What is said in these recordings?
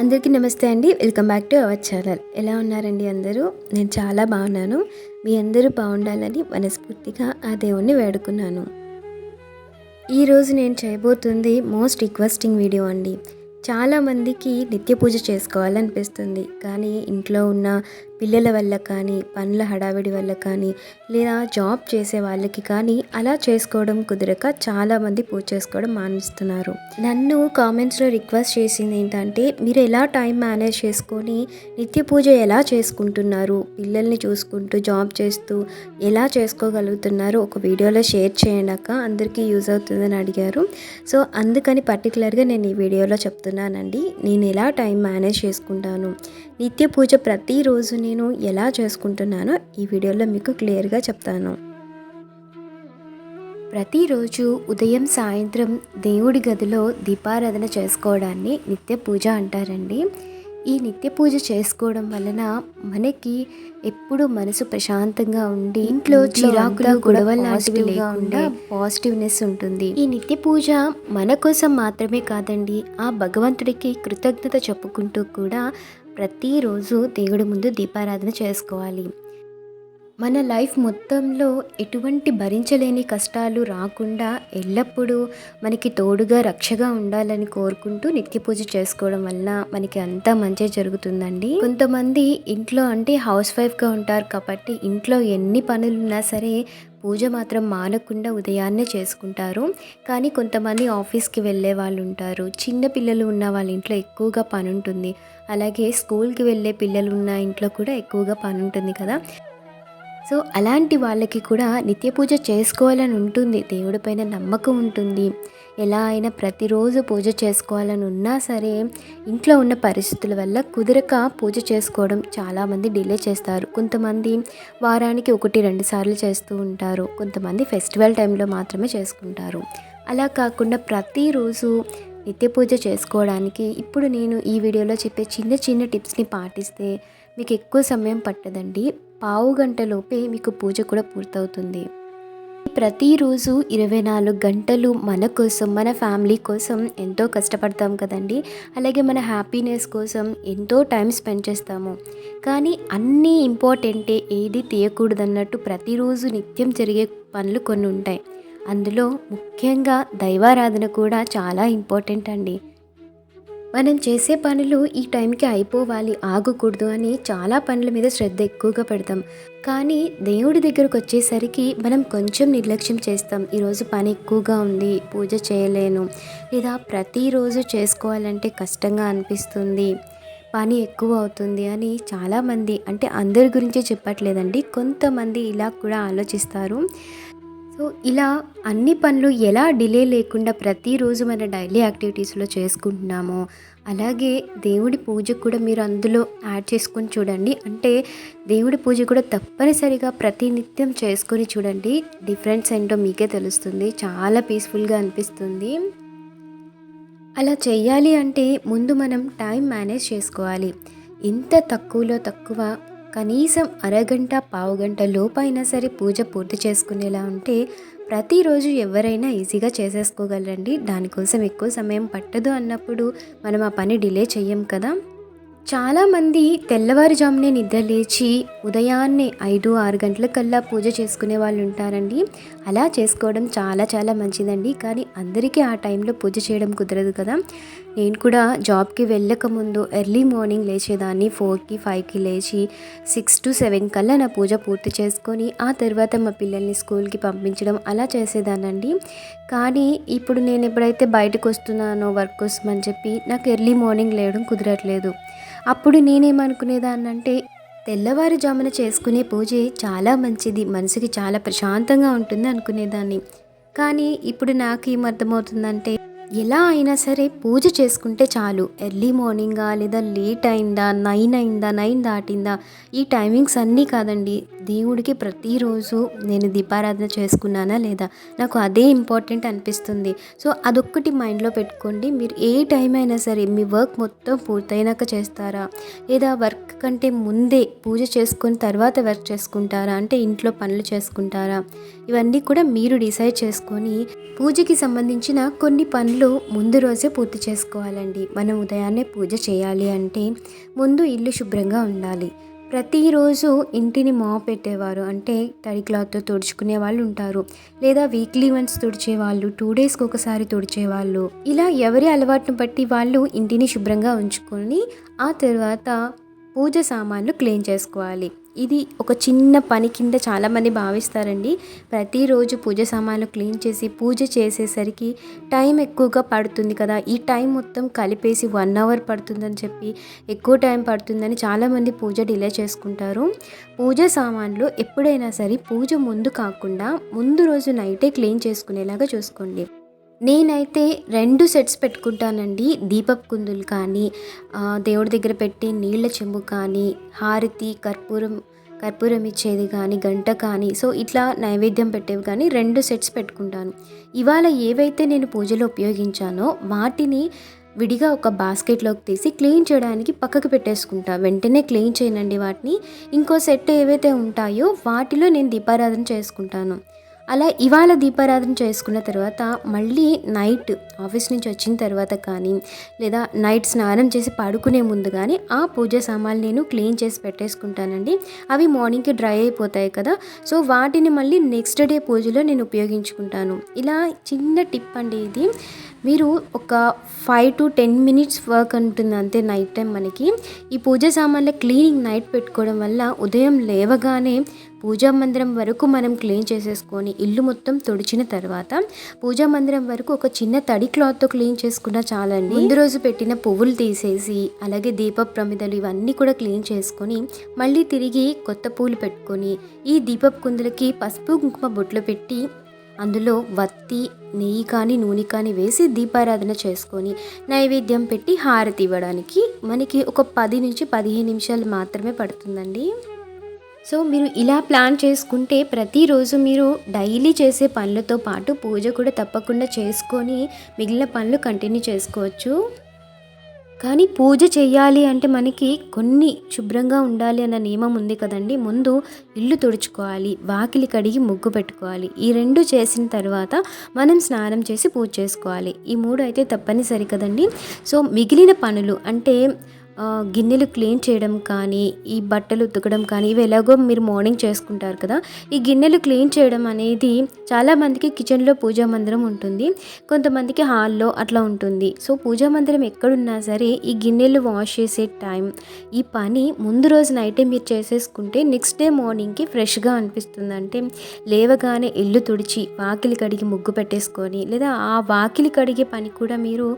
అందరికీ నమస్తే అండి. Welcome back to our channel. ఎలా ఉన్నారండి అందరూ? నేను చాలా బాగున్నాను. మీ అందరూ బాగుండాలని మనస్ఫూర్తిగా ఆ దేవుణ్ణి వేడుకున్నాను. ఈరోజు నేను చేయబోతుంది మోస్ట్ రిక్వెస్టింగ్ వీడియో అండి. చాలామందికి నిత్య పూజ చేసుకోవాలనిపిస్తుంది. కానీ ఇంట్లో ఉన్న పిల్లల వల్ల కానీ పనుల హడావిడి వల్ల కానీ లేదా జాబ్ చేసే వాళ్ళకి కానీ అలా చేసుకోవడం కుదరక చాలామంది పూజ చేసుకోవడం మానేస్తున్నారు. నన్ను కామెంట్స్లో రిక్వెస్ట్ చేసింది ఏంటంటే మీరు ఎలా టైం మేనేజ్ చేసుకొని నిత్య పూజ ఎలా చేసుకుంటున్నారు పిల్లల్ని చూసుకుంటూ జాబ్ చేస్తూ ఎలా చేసుకోగలుగుతున్నారు ఒక వీడియోలో షేర్ చేయడాక అందరికీ యూజ్ అవుతుందని అడిగారు. సో అందుకని పర్టికులర్గా నేను ఈ వీడియోలో చెప్తున్నానండి. నేను ఎలా టైం మేనేజ్ చేసుకుంటాను? నిత్య పూజ ప్రతిరోజు నేను ఎలా చేసుకుంటున్నానో ఈ వీడియోలో మీకు క్లియర్గా చెప్తాను. ప్రతిరోజు ఉదయం సాయంత్రం దేవుడి గదిలో దీపారాధన చేసుకోవడాన్ని నిత్య పూజ అంటారండి. ఈ నిత్య పూజ చేసుకోవడం వలన మనకి ఎప్పుడు మనసు ప్రశాంతంగా ఉండి ఇంట్లో చిరాకులు గొడవలు లాంటివి లేకుండా పాజిటివ్నెస్ ఉంటుంది. ఈ నిత్య పూజ మన కోసం మాత్రమే కాదండి ఆ భగవంతుడికి కృతజ్ఞత చెప్పుకుంటూ కూడా ప్రతిరోజు దేవుడి ముందు దీపారాధన చేసుకోవాలి. మన లైఫ్ మొత్తంలో ఎటువంటి భరించలేని కష్టాలు రాకుండా ఎల్లప్పుడూ మనకి తోడుగా రక్షగా ఉండాలని కోరుకుంటూ నిత్య పూజ చేసుకోవడం వల్ల మనకి అంతా మంచి జరుగుతుందండి. కొంతమంది ఇంట్లో అంటే హౌస్ వైఫ్గా ఉంటారు కాబట్టి ఇంట్లో ఎన్ని పనులున్నా సరే పూజ మాత్రం మానకుండా ఉదయాన్నే చేసుకుంటారు. కానీ కొంతమంది ఆఫీస్కి వెళ్ళే వాళ్ళు ఉంటారు. చిన్న పిల్లలు ఉన్న వాళ్ళ ఇంట్లో ఎక్కువగా పని ఉంటుంది అలాగే స్కూల్కి వెళ్ళే పిల్లలు ఉన్న ఇంట్లో కూడా ఎక్కువగా పని ఉంటుంది కదా. సో అలాంటి వాళ్ళకి కూడా నిత్య పూజ చేసుకోవాలని ఉంటుంది. దేవుడి పైన నమ్మకం ఉంటుంది. ఎలా అయినా ప్రతిరోజు పూజ చేసుకోవాలని ఉన్నా సరే ఇంట్లో ఉన్న పరిస్థితుల వల్ల కుదరక పూజ చేసుకోవడం చాలామంది డిలే చేస్తారు. కొంతమంది వారానికి ఒకటి రెండు సార్లు చేస్తూ ఉంటారు. కొంతమంది ఫెస్టివల్ టైంలో మాత్రమే చేసుకుంటారు. అలా కాకుండా ప్రతిరోజు నిత్య పూజ చేసుకోవడానికి ఇప్పుడు నేను ఈ వీడియోలో చెప్పే చిన్న చిన్న టిప్స్ని పాటిస్తే మీకు ఎక్కువ సమయం పట్టదండి. పావు గంటలోపే మీకు పూజ కూడా పూర్తవుతుంది. ప్రతిరోజు ఇరవై నాలుగు గంటలు మన కోసం మన ఫ్యామిలీ కోసం ఎంతో కష్టపడతాం కదండి. అలాగే మన హ్యాపీనెస్ కోసం ఎంతో టైం స్పెండ్ చేస్తాము. కానీ అన్నీ ఇంపార్టెంటే ఏది తీయకూడదన్నట్టు ప్రతిరోజు నిత్యం జరిగే పనులు కొన్ని ఉంటాయి. అందులో ముఖ్యంగా దైవారాధన కూడా చాలా ఇంపార్టెంట్ అండి. మనం చేసే పనులు ఈ టైంకి అయిపోవాలి ఆగకూడదు అని చాలా పనుల మీద శ్రద్ధ ఎక్కువగా పెడతాం. కానీ దేవుడి దగ్గరకు వచ్చేసరికి మనం కొంచెం నిర్లక్ష్యం చేస్తాం. ఈరోజు పని ఎక్కువగా ఉంది పూజ చేయలేను లేదా ప్రతిరోజు చేసుకోవాలంటే కష్టంగా అనిపిస్తుంది పని ఎక్కువ అవుతుంది అని చాలామంది అంటే అందరి గురించి చెప్పట్లేదండి కొంతమంది ఇలా కూడా ఆలోచిస్తారు. సో ఇలా అన్ని పనులు ఎలా డిలే లేకుండా ప్రతిరోజు మన డైలీ యాక్టివిటీస్లో చేసుకుంటున్నామో అలాగే దేవుడి పూజ కూడా మీరు అందులో యాడ్ చేసుకొని చూడండి. అంటే దేవుడి పూజ కూడా తప్పనిసరిగా ప్రతినిత్యం చేసుకొని చూడండి. డిఫరెన్స్ ఏంటో మీకే తెలుస్తుంది. చాలా పీస్ఫుల్గా అనిపిస్తుంది. అలా చేయాలి అంటే ముందు మనం టైం మేనేజ్ చేసుకోవాలి. ఇంత తక్కువలో తక్కువ కనీసం అరగంట పావుగంట లోపైనా సరే పూజ పూర్తి చేసుకునేలా ఉంటే ప్రతిరోజు ఎవరైనా ఈజీగా చేసేసుకోగలరండి. దానికోసం ఎక్కువ సమయం పట్టదు అన్నప్పుడు మనం ఆ పని డిలే చెయ్యం కదా. చాలామంది తెల్లవారుజామునే నిద్ర లేచి ఉదయాన్నే ఐదు ఆరు గంటలకల్లా పూజ చేసుకునే వాళ్ళు ఉంటారండి. అలా చేసుకోవడం చాలా చాలా మంచిదండి. కానీ అందరికీ ఆ టైంలో పూజ చేయడం కుదరదు కదా. నేను కూడా జాబ్కి వెళ్ళకముందు ఎర్లీ మార్నింగ్ లేచేదాన్ని ఫోర్కి ఫైవ్కి లేచి సిక్స్ టు సెవెన్ కల్లా నా పూజ పూర్తి చేసుకొని ఆ తర్వాత మా పిల్లల్ని స్కూల్కి పంపించడం అలా చేసేదానండి కానీ ఇప్పుడు నేను ఎప్పుడైతే బయటకు వస్తున్నానో వర్క్ కోసం అని చెప్పి నాకు ఎర్లీ మార్నింగ్ లేవడం కుదరట్లేదు. అప్పుడు నేనేమనుకునేదాన్నంటే తెల్లవారుజామున చేసుకునే పూజ చాలా మంచిది మనసుకి చాలా ప్రశాంతంగా ఉంటుంది అనుకునేదాన్ని. కానీ ఇప్పుడు నాకు ఏం అర్థమవుతుందంటే ఎలా అయినా సరే పూజ చేసుకుంటే చాలు. ఎర్లీ మార్నింగా లేదా లేట్ అయిందా నైన్ అయిందా నైన్ దాటిందా? ఈ టైమింగ్స్ అన్నీ కాదండి. దేవుడికి ప్రతిరోజు నేను దీపారాధన చేసుకున్నానా లేదా? నాకు అదే ఇంపార్టెంట్ అనిపిస్తుంది. సో అదొక్కటి మైండ్లో పెట్టుకోండి. మీరు ఏ టైం అయినా సరే మీ వర్క్ మొత్తం పూర్తయినాక చేస్తారా? లేదా వర్క్ కంటే ముందే పూజ చేసుకొని తర్వాత వర్క్ చేసుకుంటారా? అంటే ఇంట్లో పనులు చేసుకుంటారా? ఇవన్నీ కూడా మీరు డిసైడ్ చేసుకొని పూజకి సంబంధించిన కొన్ని పనులు ముందు రోజే పూర్తి చేసుకోవాలండి. మనం ఉదయాన్నే పూజ చేయాలి అంటే ముందు ఇల్లు శుభ్రంగా ఉండాలి. ప్రతిరోజు ఇంటిని మా పెట్టేవారు అంటే తడి క్లాత్తో తుడుచుకునే వాళ్ళు ఉంటారు. లేదా వీక్లీ వన్స్ తుడిచే వాళ్ళు టూ డేస్కి ఒకసారి తుడిచే వాళ్ళు ఇలా ఎవరి అలవాటును బట్టి వాళ్ళు ఇంటిని శుభ్రంగా ఉంచుకొని ఆ తర్వాత పూజ సామాన్లు క్లీన్ చేసుకోవాలి. ఇది ఒక చిన్న పని కింద చాలామంది భావిస్తారండి. ప్రతిరోజు పూజ సామాన్లు క్లీన్ చేసి పూజ చేసేసరికి టైం ఎక్కువగా పడుతుంది కదా. ఈ టైం మొత్తం కలిపేసి వన్ అవర్ పడుతుందని చెప్పి ఎక్కువ టైం పడుతుందని చాలామంది పూజ డిలే చేసుకుంటారు. పూజ సామాన్లు ఎప్పుడైనా సరే పూజ ముందు కాకుండా ముందు రోజు నైటే క్లీన్ చేసుకునేలాగా చూసుకోండి. నేనైతే రెండు సెట్స్ పెట్టుకుంటానండి. దీపపు కుందులు కానీ దేవుడి దగ్గర పెట్టే నీళ్ళ చెంబు కానీ హారతి కర్పూరం కర్పూరం ఇచ్చేది కానీ గంట కానీ సో ఇట్లా నైవేద్యం పెట్టేవి కానీ రెండు సెట్స్ పెట్టుకుంటాను. ఇవాళ ఏవైతే నేను పూజలో ఉపయోగించానో వాటిని విడిగా ఒక బాస్కెట్లోకి తీసి క్లీన్ చేయడానికి పక్కకు పెట్టేసుకుంటా. వెంటనే క్లీన్ చేయనండి వాటిని. ఇంకో సెట్ ఏవైతే ఉంటాయో వాటిలో నేను దీపారాధన చేసుకుంటాను. అలా ఇవాళ దీపారాధన చేసుకున్న తర్వాత మళ్ళీ నైట్ ఆఫీస్ నుంచి వచ్చిన తర్వాత కానీ లేదా నైట్ స్నానం చేసి పడుకునే ముందు కానీ ఆ పూజ సామాన్లు నేను క్లీన్ చేసి పెట్టేసుకుంటానండి. అవి మార్నింగ్కి డ్రై అయిపోతాయి కదా. సో వాటిని మళ్ళీ నెక్స్ట్ డే పూజలో నేను ఉపయోగించుకుంటాను. ఇలా చిన్న టిప్ అండి ఇది. మీరు ఒక five to ten minutes work ఉంటుంది అంతే నైట్ టైం మనకి. ఈ పూజ సామాన్ల క్లీనింగ్ నైట్ పెట్టుకోవడం వల్ల ఉదయం లేవగానే పూజా మందిరం వరకు మనం క్లీన్ చేసేసుకొని ఇల్లు మొత్తం తుడిచిన తర్వాత పూజా మందిరం వరకు ఒక చిన్న తడి క్లాత్తో క్లీన్ చేసుకున్నా చాలండి. ముందు రోజు పెట్టిన పువ్వులు తీసేసి అలాగే దీప ప్రమిదలు ఇవన్నీ కూడా క్లీన్ చేసుకొని మళ్ళీ తిరిగి కొత్త పూలు పెట్టుకొని ఈ దీపపు కుందులకి పసుపు కుంకుమ బొట్లు పెట్టి అందులో వత్తి నెయ్యి కానీ నూనె కానీ వేసి దీపారాధన చేసుకొని నైవేద్యం పెట్టి హారతి ఇవ్వడానికి మనకి ఒక పది నుంచి పదిహేను నిమిషాలు మాత్రమే పడుతుందండి. సో మీరు ఇలా ప్లాన్ చేసుకుంటే ప్రతిరోజు మీరు డైలీ చేసే పనులతో పాటు పూజ కూడా తప్పకుండా చేసుకొని మిగిలిన పనులు కంటిన్యూ చేసుకోవచ్చు. కానీ పూజ చేయాలి అంటే మనకి కొన్ని శుభ్రంగా ఉండాలి అన్న నియమం ఉంది కదండి. ముందు ఇల్లు తుడుచుకోవాలి వాకిలి కడిగి ముగ్గు పెట్టుకోవాలి. ఈ రెండు చేసిన తర్వాత మనం స్నానం చేసి పూజ చేసుకోవాలి. ఈ మూడు అయితే తప్పనిసరి కదండి. సో మిగిలిన పనులు అంటే గిన్నెలు క్లీన్ చేయడం కానీ ఈ బట్టలు ఉతకడం కానీ ఇవి ఎలాగో మీరు మార్నింగ్ చేసుకుంటారు కదా. ఈ గిన్నెలు క్లీన్ చేయడం అనేది చాలామందికి కిచెన్లో పూజా మందిరం ఉంటుంది. కొంతమందికి హాల్లో అట్లా ఉంటుంది. సో పూజా మందిరం ఎక్కడున్నా సరే ఈ గిన్నెలు వాష్ చేసే టైం ఈ పని ముందు రోజు నైటే మీరు చేసేసుకుంటే నెక్స్ట్ డే మార్నింగ్కి ఫ్రెష్గా అనిపిస్తుంది. అంటే లేవగానే ఇల్లు తుడిచి వాకిలి కడిగి ముగ్గు పెట్టేసుకొని లేదా ఆ వాకిలి కడిగే పని కూడా మీరు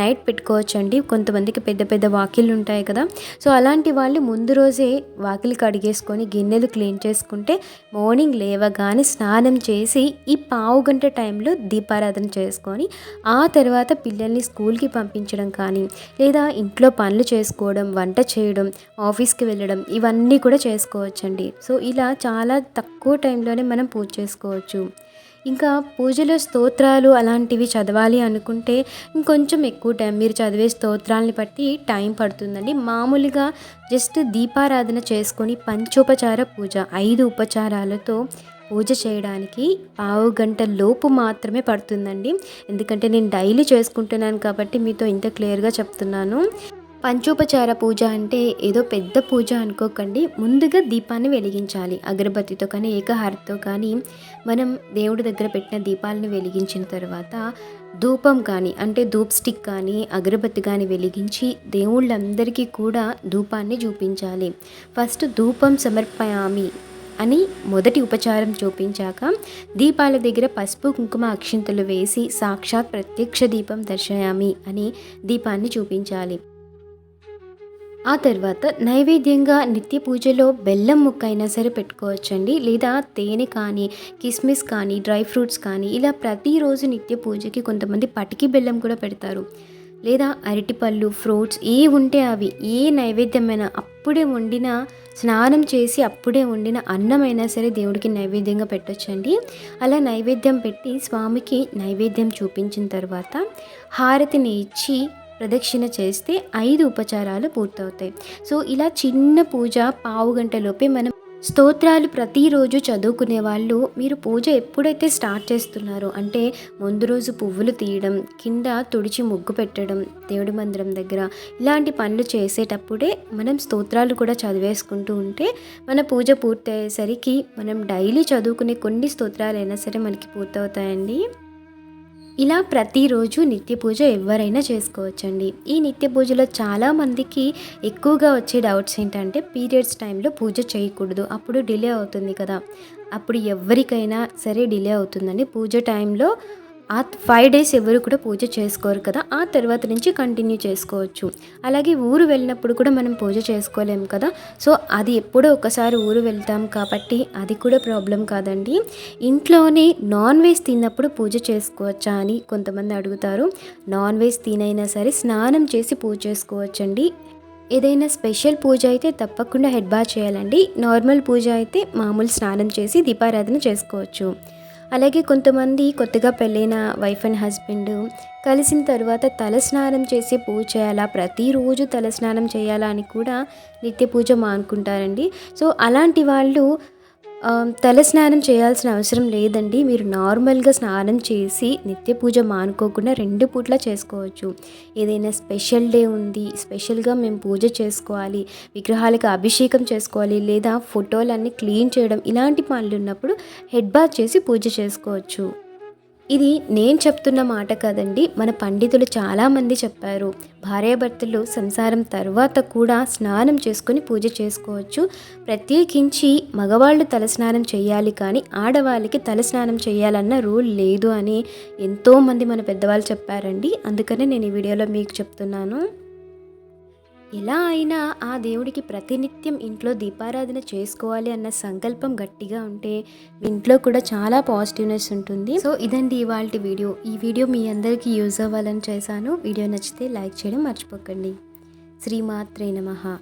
నైట్ పెట్టుకోవచ్చండి. కొంతమందికి పెద్ద పెద్ద వాకిళ్ళు ఉంటాయి. ఉంటాయి కదా. సో అలాంటి వాళ్ళు ముందు రోజే వాకిలి కడిగేసుకొని గిన్నెలు క్లీన్ చేసుకుంటే మార్నింగ్ లేవగానే స్నానం చేసి ఈ పావు గంట టైంలో దీపారాధన చేసుకొని ఆ తర్వాత పిల్లల్ని స్కూల్కి పంపించడం కానీ లేదా ఇంట్లో పనులు చేసుకోవడం వంట చేయడం ఆఫీస్కి వెళ్ళడం ఇవన్నీ కూడా చేసుకోవచ్చండి. సో ఇలా చాలా తక్కువ టైంలోనే మనం పూజ చేసుకోవచ్చు. ఇంకా పూజలో స్తోత్రాలు అలాంటివి చదవాలి అనుకుంటే ఇంకొంచెం ఎక్కువ టైం మీరు చదివే స్తోత్రాలని బట్టి టైం పడుతుందండి. మామూలుగా జస్ట్ దీపారాధన చేసుకొని పంచోపచార పూజ ఐదు ఉపచారాలతో పూజ చేయడానికి పావు గంట లోపు మాత్రమే పడుతుందండి. ఎందుకంటే నేను డైలీ చేసుకుంటున్నాను కాబట్టి మీతో ఇంత క్లియర్గా చెప్తున్నాను. పంచోపచార పూజ అంటే ఏదో పెద్ద పూజ అనుకోకండి. ముందుగా దీపాన్ని వెలిగించాలి. అగరబత్తితో కానీ ఏకహారతితో కానీ మనం దేవుడి దగ్గర పెట్టిన దీపాలను వెలిగించిన తర్వాత ధూపం కానీ అంటే ధూప్ స్టిక్ కానీ అగరబత్తి కానీ వెలిగించి దేవుళ్ళందరికీ కూడా ధూపాన్ని చూపించాలి. ఫస్ట్ ధూపం సమర్పయామి అని మొదటి ఉపచారం చూపించాక దీపాల దగ్గర పసుపు కుంకుమ అక్షింతలు వేసి సాక్షాత్ ప్రత్యక్ష దీపం దర్శయామి అని దీపాన్ని చూపించాలి. ఆ తర్వాత నైవేద్యంగా నిత్య పూజలో బెల్లం ముక్క అయినా సరే పెట్టుకోవచ్చండి. లేదా తేనె కానీ కిస్మిస్ కానీ డ్రై ఫ్రూట్స్ కానీ ఇలా ప్రతిరోజు నిత్య పూజకి కొంతమంది పటికి బెల్లం కూడా పెడతారు. లేదా అరటిపళ్ళు ఫ్రూట్స్ ఏ ఉంటే అవి ఏ నైవేద్యమైన అప్పుడే వండిన స్నానం చేసి అప్పుడే వండిన అన్నమైనా సరే దేవుడికి నైవేద్యంగా పెట్టొచ్చండి. అలా నైవేద్యం పెట్టి స్వామికి నైవేద్యం చూపించిన తర్వాత హారతిని ఇచ్చి ప్రదక్షిణ చేస్తే ఐదు ఉపచారాలు పూర్తవుతాయి. సో ఇలా చిన్న పూజ పావు గంటలోపే మనం స్తోత్రాలు ప్రతిరోజు చదువుకునే వాళ్ళు మీరు పూజ ఎప్పుడైతే స్టార్ట్ చేస్తున్నారో అంటే ముందు రోజు పువ్వులు తీయడం కింద తుడిచి ముగ్గు పెట్టడం దేవుడి మందిరం దగ్గర ఇలాంటి పనులు చేసేటప్పుడే మనం స్తోత్రాలు కూడా చదివేసుకుంటూ ఉంటే మన పూజ పూర్తయ్యేసరికి మనం డైలీ చదువుకునే కొన్ని స్తోత్రాలు అయినా సరే మనకి పూర్తవుతాయండి. ఇలా ప్రతిరోజు నిత్య పూజ ఎవరైనా చేసుకోవచ్చండి. ఈ నిత్య పూజలో చాలామందికి ఎక్కువగా వచ్చే డౌట్స్ ఏంటంటే పీరియడ్స్ టైంలో పూజ చేయకూడదు. అప్పుడు డిలే అవుతుంది కదా. అప్పుడు ఎవరికైనా సరే డిలే అవుతుందండి. పూజ టైంలో ఆ ఫైవ్ డేస్ ఎవరు కూడా పూజ చేసుకోరు కదా. ఆ తర్వాత నుంచి కంటిన్యూ చేసుకోవచ్చు. అలాగే ఊరు వెళ్ళినప్పుడు కూడా మనం పూజ చేసుకోలేము కదా. సో అది ఎప్పుడో ఒకసారి ఊరు వెళ్తాం కాబట్టి అది కూడా ప్రాబ్లం కాదండి. ఇంట్లోనే నాన్ వెజ్ తిన్నప్పుడు పూజ చేసుకోవచ్చా అని కొంతమంది అడుగుతారు. నాన్ వెజ్ తినైనా సరే స్నానం చేసి పూజ చేసుకోవచ్చండి. ఏదైనా స్పెషల్ పూజ అయితే తప్పకుండా హెడ్ బా చేయాలండి. నార్మల్ పూజ అయితే మామూలు స్నానం చేసి దీపారాధన చేసుకోవచ్చు. అలాగే కొంతమంది కొత్తగా పెళ్ళైన వైఫ్ అండ్ హస్బెండ్ కలిసిన తర్వాత తలస్నానం చేసి పూజ చేయాలా? ప్రతిరోజు తలస్నానం చేయాలా అని కూడా నిత్య పూజ మానుకుంటారండి సో అలాంటి వాళ్ళు తల స్నానం చేయాల్సిన అవసరం లేదండి. మీరు నార్మల్గా స్నానం చేసి నిత్య పూజ మానుకోకుండా రెండు పూట్ల చేసుకోవచ్చు. ఏదైనా స్పెషల్ డే ఉంది స్పెషల్గా మేము పూజ చేసుకోవాలి విగ్రహాలకు అభిషేకం చేసుకోవాలి లేదా ఫోటోలన్నీ క్లీన్ చేయడం ఇలాంటి పనులు ఉన్నప్పుడు హెడ్ బాత్ చేసి పూజ చేసుకోవచ్చు. ఇది నేను చెప్తున్న మాట కాదండి. మన పండితులు చాలామంది చెప్పారు. భార్యాభర్తలు సంసారం తర్వాత కూడా స్నానం చేసుకొని పూజ చేసుకోవచ్చు. ప్రత్యేకించి మగవాళ్ళు తలస్నానం చేయాలి కానీ ఆడవాళ్ళకి తలస్నానం చేయాలన్న రూల్ లేదు అని ఎంతోమంది మన పెద్దవాళ్ళు చెప్పారండి. అందుకనే నేను ఈ వీడియోలో మీకు చెప్తున్నాను. ఎలా అయినా ఆ దేవుడికి ప్రతినిత్యం ఇంట్లో దీపారాధన చేసుకోవాలి అన్న సంకల్పం గట్టిగా ఉంటే మీ ఇంట్లో కూడా చాలా పాజిటివ్నెస్ ఉంటుంది. సో ఇదండి ఇవాళ వీడియో. ఈ వీడియో మీ అందరికీ యూజ్ అవ్వాలని చేశాను. వీడియో నచ్చితే లైక్ చేయడం మర్చిపోకండి. శ్రీమాత్రే నమ.